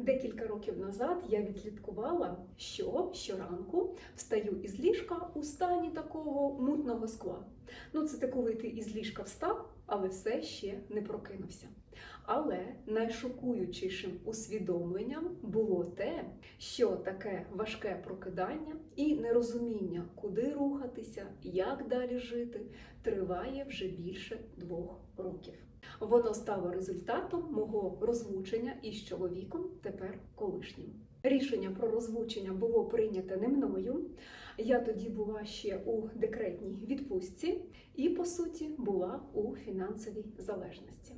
Декілька років назад я відслідкувала, що щоранку встаю із ліжка у стані такого мутного скла. Ну, це те, коли ти із ліжка встав, але все ще не прокинувся. Але найшокуючішим усвідомленням було те, що таке важке прокидання і нерозуміння, куди рухатися, як далі жити, триває вже більше двох років. Воно стало результатом мого розлучення із чоловіком, тепер колишнім. Рішення про розлучення було прийняте не мною. Я тоді була ще у декретній відпустці і, по суті, була у фінансовій залежності.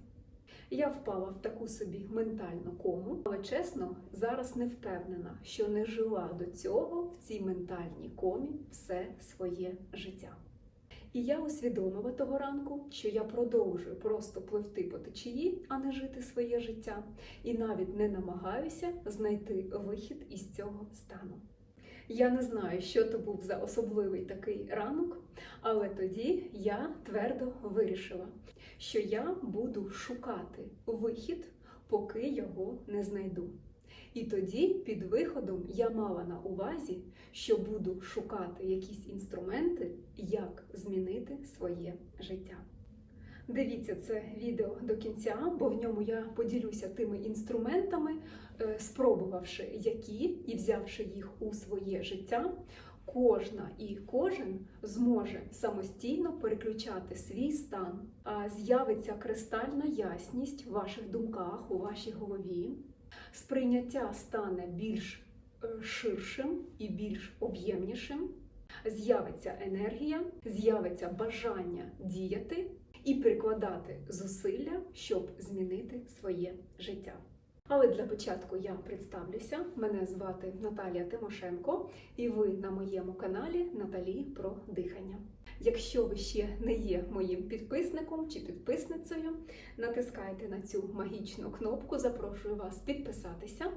Я впала в таку собі ментальну кому, але чесно, зараз не впевнена, що не жила до цього в цій ментальній комі все своє життя. І я усвідомила того ранку, що я продовжую просто пливти по течії, а не жити своє життя, і навіть не намагаюся знайти вихід із цього стану. Я не знаю, що то був за особливий такий ранок, але тоді я твердо вирішила, що я буду шукати вихід, поки його не знайду. І тоді під виходом я мала на увазі, що буду шукати якісь інструменти, як змінити своє життя. Дивіться це відео до кінця, бо в ньому я поділюся тими інструментами, е, спробувавши які і взявши їх у своє життя, кожна і кожен зможе самостійно переключати свій стан. А З'явиться кристальна ясність в ваших думках, у вашій голові. Сприйняття стане більш е, ширшим і більш об'ємнішим. З'явиться енергія, з'явиться бажання діяти і прикладати зусилля, щоб змінити своє життя. Але для початку я представлюся. Мене звати Наталія Тимошенко, і ви на моєму каналі Наталі про дихання. Якщо ви ще не є моїм підписником чи підписницею, натискайте на цю магічну кнопку. Запрошую вас підписатися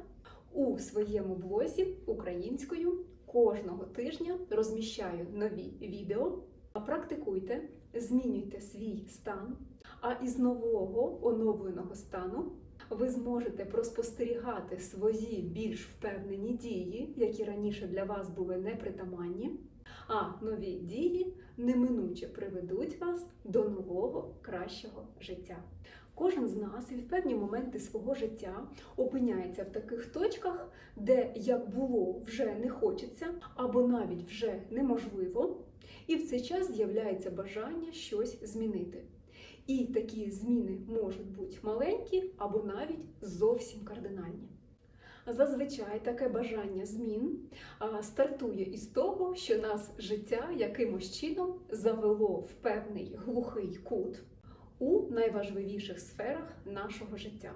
у своєму блозі українською. Кожного тижня розміщаю нові відео. Практикуйте, змінюйте свій стан, а із нового оновленого стану ви зможете проспостерігати свої більш впевнені дії, які раніше для вас були непритаманні. А нові дії неминуче приведуть вас до нового кращого життя. Кожен з нас і в певні моменти свого життя опиняється в таких точках, де як було вже не хочеться, або навіть вже неможливо, і в цей час з'являється бажання щось змінити. І такі зміни можуть бути маленькі або навіть зовсім кардинальні. Зазвичай таке бажання змін стартує із того, що нас життя якимось чином завело в певний глухий кут у найважливіших сферах нашого життя.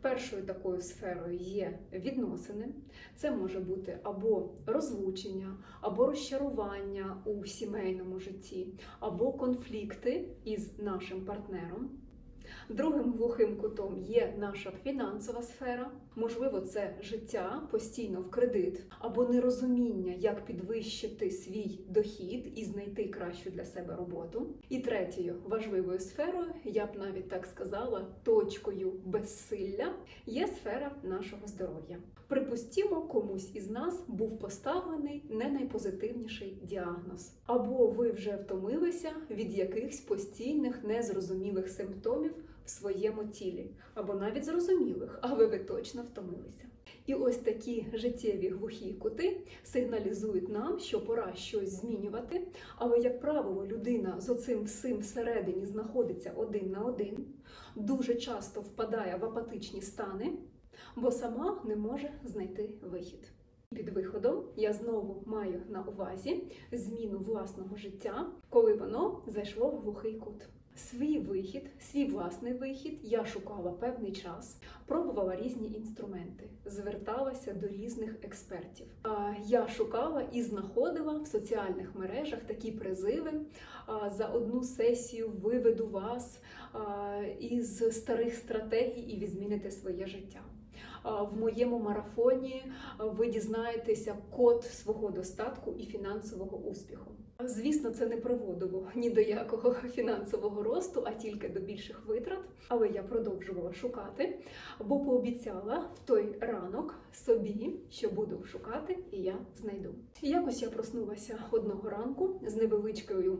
Першою такою сферою є відносини. Це може бути або розлучення, або розчарування у сімейному житті, або конфлікти із нашим партнером. Другим глухим кутом є наша фінансова сфера. Можливо, це життя постійно в кредит або нерозуміння, як підвищити свій дохід і знайти кращу для себе роботу. І третьою важливою сферою, я б навіть так сказала, точкою безсилля є сфера нашого здоров'я. Припустімо, комусь із нас був поставлений не найпозитивніший діагноз, або ви вже втомилися від якихось постійних незрозумілих симптомів в своєму тілі, або навіть зрозумілих, але ви точно втомилися. І ось такі життєві глухі кути сигналізують нам, що пора щось змінювати. Але, як правило, людина з оцим всім всередині знаходиться один на один, дуже часто впадає в апатичні стани, бо сама не може знайти вихід. Під виходом я знову маю на увазі зміну власного життя, коли воно зайшло в глухий кут. Свій вихід, свій власний вихід я шукала певний час, пробувала різні інструменти, зверталася до різних експертів. Я шукала і знаходила в соціальних мережах такі призиви. За одну сесію виведу вас із старих стратегій і ви зміните своє життя. в моєму марафоні ви дізнаєтеся код свого достатку і фінансового успіху. Звісно, це не приводило ні до якого фінансового росту, а тільки до більших витрат. Але я продовжувала шукати, бо пообіцяла в той ранок собі, що буду шукати, і я знайду. Якось я проснулася одного ранку з невеличкою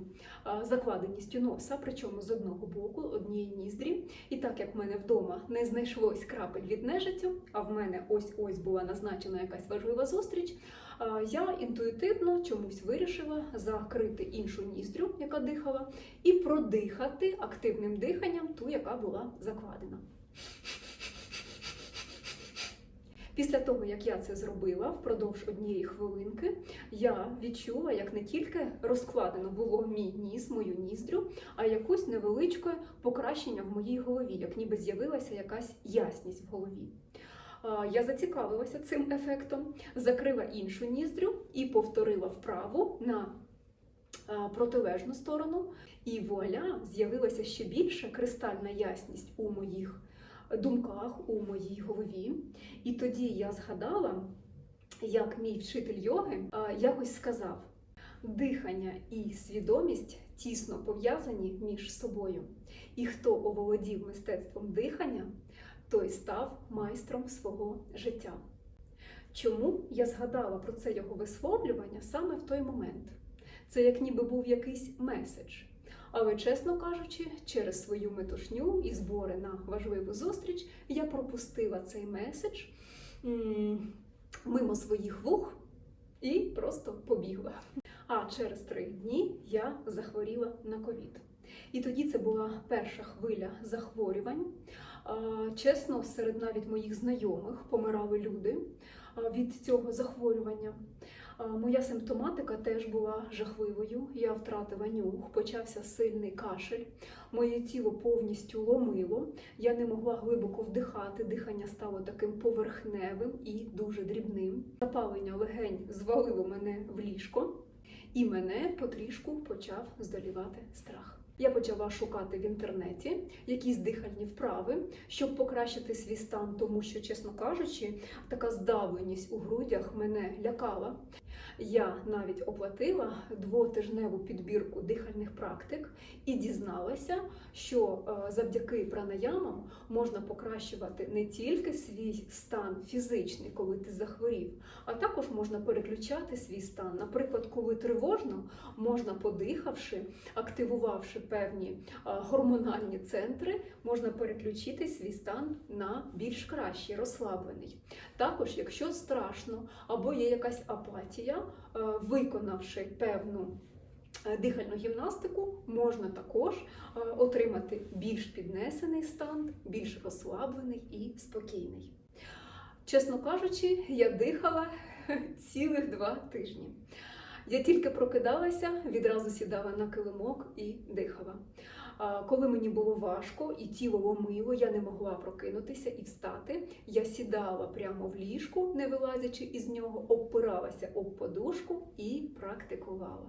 закладеністю носа, причому з одного боку, однієї ніздрі. І так як в мене вдома не знайшлось крапель від нежиттю, а в мене ось ось була назначена якась важлива зустріч. Я інтуїтивно чомусь вирішила закрити іншу ніздрю, яка дихала, і продихати активним диханням ту, яка була закладена. Після того, як я це зробила впродовж однієї хвилинки, я відчула, як не тільки розкладено було мій ніс, мою ніздрю, а якусь невеличке покращення в моїй голові, як ніби з'явилася якась ясність в голові. Я зацікавилася цим ефектом, закрила іншу ніздрю і повторила вправу на протилежну сторону. І вуаля, з'явилася ще більша кристальна ясність у моїх думках, у моїй голові. І тоді я згадала, як мій вчитель йоги якось сказав: дихання і свідомість тісно пов'язані між собою. І хто оволодів мистецтвом дихання, той став майстром свого життя. Чому я згадала про це його висловлювання саме в той момент? Це як ніби був якийсь меседж. Але, чесно кажучи, через свою метушню і збори на важливу зустріч я пропустила цей меседж мимо своїх вух і просто побігла. А через три дні я захворіла на ковід. І тоді це була перша хвиля захворювань. Чесно, серед навіть моїх знайомих помирали люди від цього захворювання. Моя симптоматика теж була жахливою. Я втратила нюх, почався сильний кашель. Моє тіло повністю ломило. Я не могла глибоко вдихати. Дихання стало таким поверхневим і дуже дрібним. Запалення легень звалило мене в ліжко, і мене потрішку почав здолівати страх. Я почала шукати в інтернеті якісь дихальні вправи, щоб покращити свій стан, тому що, чесно кажучи, така здавленість у грудях мене лякала. Я навіть оплатила двотижневу підбірку дихальних практик і дізналася, що е, завдяки пранаямам можна покращувати не тільки свій стан фізичний, коли ти захворів, а також можна переключати свій стан. Наприклад, коли тривожно, можна подихавши, активувавши певні е, гормональні центри, можна переключити свій стан на більш кращий, розслаблений. Також, якщо страшно або є якась апатія, е, виконавши певну е, дихальну гімнастику, можна також отримати більш піднесений стан, більш розслаблений і спокійний. Чесно кажучи, я дихала цілих два тижні. Я тільки прокидалася, відразу сідала на килимок і дихала. Коли мені було важко і тіло ломило, я не могла прокинутися і встати. Я сідала прямо в ліжку, не вилазячи із нього, обпиралася об подушку і практикувала.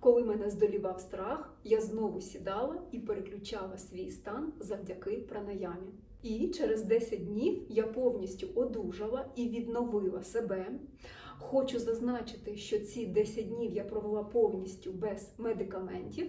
Коли мене здолівав страх, я знову сідала і переключала свій стан завдяки пранаямі. І через 10 днів я повністю одужала і відновила себе. Хочу зазначити, що ці 10 днів я провела повністю без медикаментів,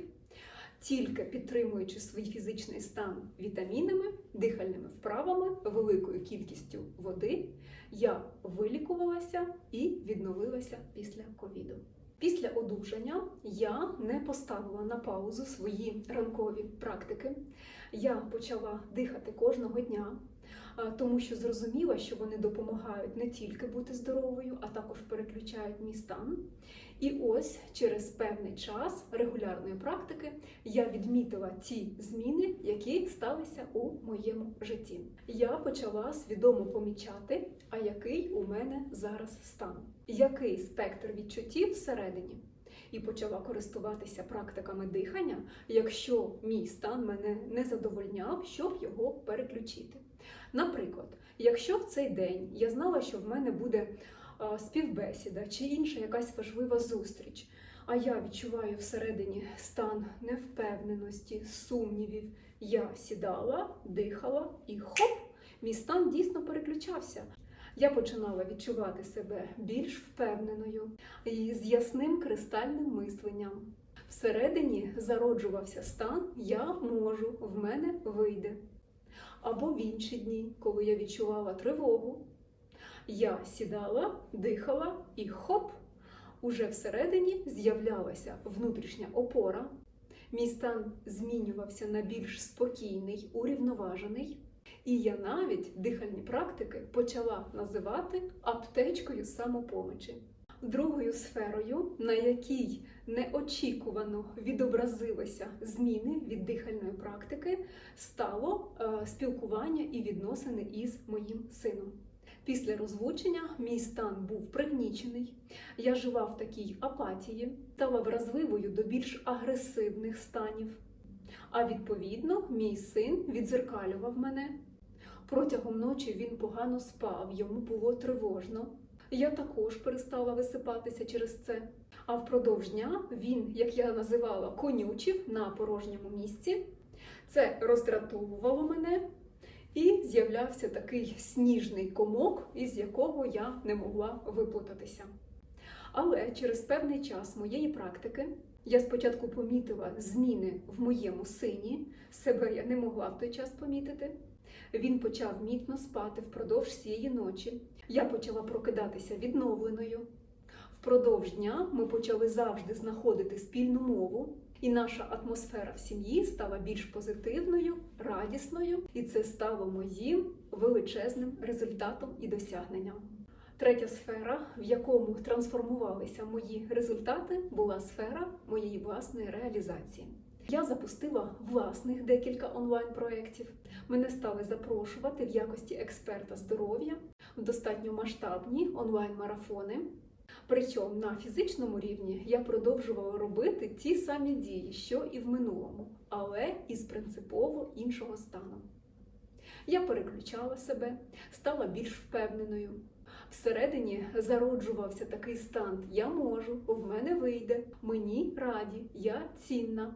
тільки підтримуючи свій фізичний стан вітамінами, дихальними вправами, великою кількістю води, я вилікувалася і відновилася після ковіду. Після одужання я не поставила на паузу свої ранкові практики. Я почала дихати кожного дня, тому що зрозуміла, що вони допомагають не тільки бути здоровою, а також переключають мій стан. І ось через певний час регулярної практики я відмітила ті зміни, які сталися у моєму житті. Я почала свідомо помічати, а який у мене зараз стан, який спектр відчуттів всередині. І почала користуватися практиками дихання, якщо мій стан мене не задовольняв, щоб його переключити. Наприклад, якщо в цей день я знала, що в мене буде співбесіда чи інша якась важлива зустріч, а я відчуваю всередині стан невпевненості, сумнівів, я сідала, дихала і хоп, мій стан дійсно переключався. Я починала відчувати себе більш впевненою і з ясним кристальним мисленням. Всередині зароджувався стан Я можу, в мене вийде. Або в інші дні, коли я відчувала тривогу, я сідала, дихала і хоп! Уже всередині з'являлася внутрішня опора. Мій стан змінювався на більш спокійний, урівноважений. І я навіть дихальні практики почала називати аптечкою самопомочі. Другою сферою, на якій неочікувано відобразилися зміни від дихальної практики, стало е, спілкування і відносини із моїм сином. Після розлучення мій стан був пригнічений. Я жила в такій апатії, стала вразливою до більш агресивних станів. А відповідно, мій син відзеркалював мене. Протягом ночі він погано спав, йому було тривожно. Я також перестала висипатися через це. А впродовж дня він, як я називала, конючив на порожньому місці. Це роздратовувало мене, і з'являвся такий сніжний комок, із якого я не могла виплутатися. Але через певний час моєї практики я спочатку помітила зміни в моєму сині, себе я не могла в той час помітити. Він почав міцно спати впродовж цієї ночі. Я почала прокидатися відновленою. Впродовж дня ми почали завжди знаходити спільну мову, і наша атмосфера в сім'ї стала більш позитивною, радісною, і це стало моїм величезним результатом і досягненням. Третя сфера, в якому трансформувалися мої результати, була сфера моєї власної реалізації. Я запустила власних декілька онлайн-проєктів. Мене стали запрошувати в якості експерта здоров'я в достатньо масштабні онлайн-марафони. Причому на фізичному рівні я продовжувала робити ті самі дії, що і в минулому, але із принципово іншого стану. Я переключала себе, стала більш впевненою. Всередині зароджувався такий стан: я можу, в мене вийде, мені раді, я цінна.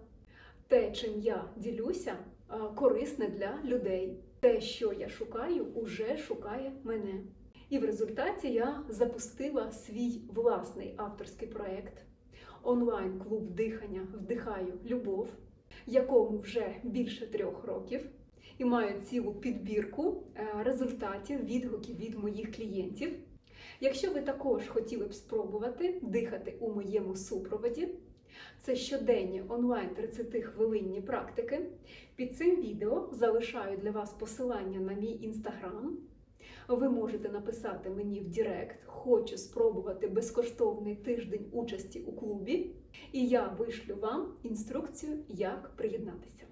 Те, чим я ділюся, корисне для людей. Те, що я шукаю, уже шукає мене. І в результаті я запустила свій власний авторський проєкт онлайн-клуб дихання Вдихаю любов, якому вже більше трьох років, і маю цілу підбірку е, результатів, відгуків від моїх клієнтів. Якщо ви також хотіли б спробувати дихати у моєму супроводі, це щоденні онлайн 30 хвилинні практики. Під цим відео залишаю для вас посилання на мій інстаграм. Ви можете написати мені в Директ, хочу спробувати безкоштовний тиждень участі у клубі, і я вишлю вам інструкцію, як приєднатися.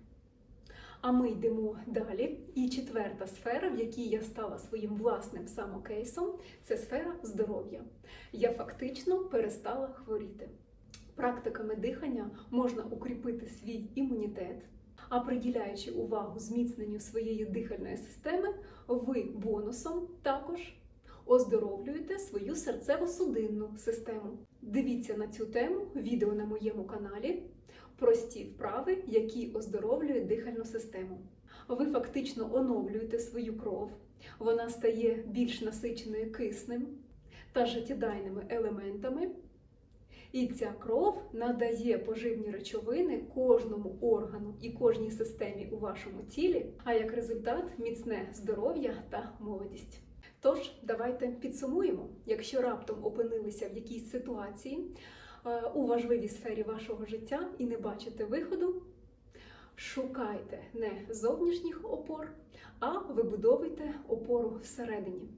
А ми йдемо далі. І четверта сфера, в якій я стала своїм власним самокейсом, це сфера здоров'я. Я фактично перестала хворіти. Практиками дихання можна укріпити свій імунітет. А приділяючи увагу зміцненню своєї дихальної системи, ви бонусом також оздоровлюєте свою серцево-судинну систему. Дивіться на цю тему відео на моєму каналі прості вправи, які оздоровлюють дихальну систему. Ви фактично оновлюєте свою кров, вона стає більш насиченою киснем та життєдайними елементами. І ця кров надає поживні речовини кожному органу і кожній системі у вашому тілі, а як результат міцне здоров'я та молодість. Тож, давайте підсумуємо, якщо раптом опинилися в якійсь ситуації е, у важливій сфері вашого життя і не бачите виходу, шукайте не зовнішніх опор, а вибудовуйте опору всередині.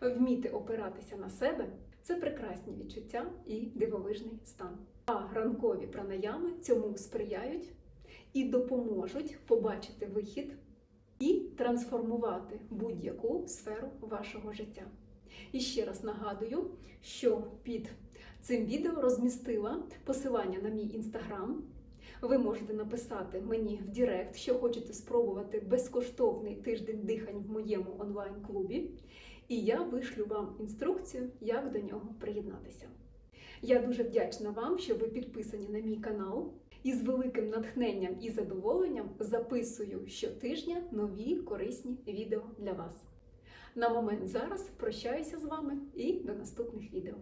Вміти опиратися на себе це прекрасні відчуття і дивовижний стан. А ранкові пранаями цьому сприяють і допоможуть побачити вихід і трансформувати будь-яку сферу вашого життя. І ще раз нагадую, що під цим відео розмістила посилання на мій інстаграм. Ви можете написати мені в Директ, що хочете спробувати безкоштовний тиждень дихань в моєму онлайн-клубі і я вишлю вам інструкцію, як до нього приєднатися. Я дуже вдячна вам, що ви підписані на мій канал, і з великим натхненням і задоволенням записую щотижня нові корисні відео для вас. На момент зараз прощаюся з вами і до наступних відео.